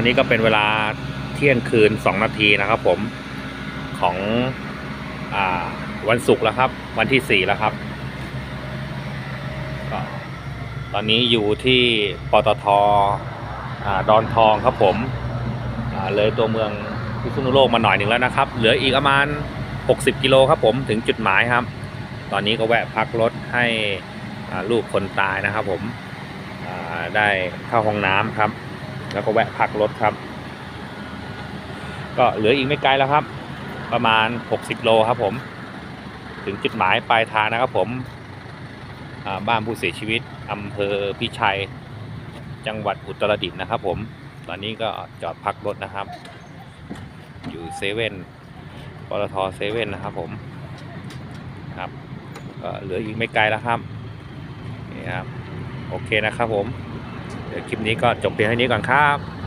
อนนี้ก็เป็นเวลาเที่ยงคืน 2 นาทีนะครับผมของอวันศุกร์แล้วครับ วันที่ 4 แล้วครับตอนนี้อยู่ที่ปตทอดอนทองครับผมเลยตัวเมืองพิษณุโลกมาหน่อยหนึ่งแล้วนะครับ เหลืออีกประมาณ 60 กิโลครับผมถึงจุดหมายครับ ตอนนี้ก็แวะพักรถให้ลูกคนตายนะครับผมได้เข้าห้องน้ำครับ แล้วก็แวะพักรถครับ ก็เหลืออีกไม่ไกลแล้วครับ ประมาณ 60 โลครับผม ถึงจุดหมายปลายทางนะครับผมบ้านผู้เสียชีวิตอำเภอพิชัย จังหวัดอุตรดิตถ์นะครับผมตอนนี้ก็จอดพักรถนะครับ อยู่เซเว่นปตทเซเว่นนะครับผมครับก็เหลืออีกไม่ไกลแล้วครับนี่ครับ โอเคนะครับผม เดี๋ยวคลิปนี้ก็จบเพียงเท่านี้ก่อนครับ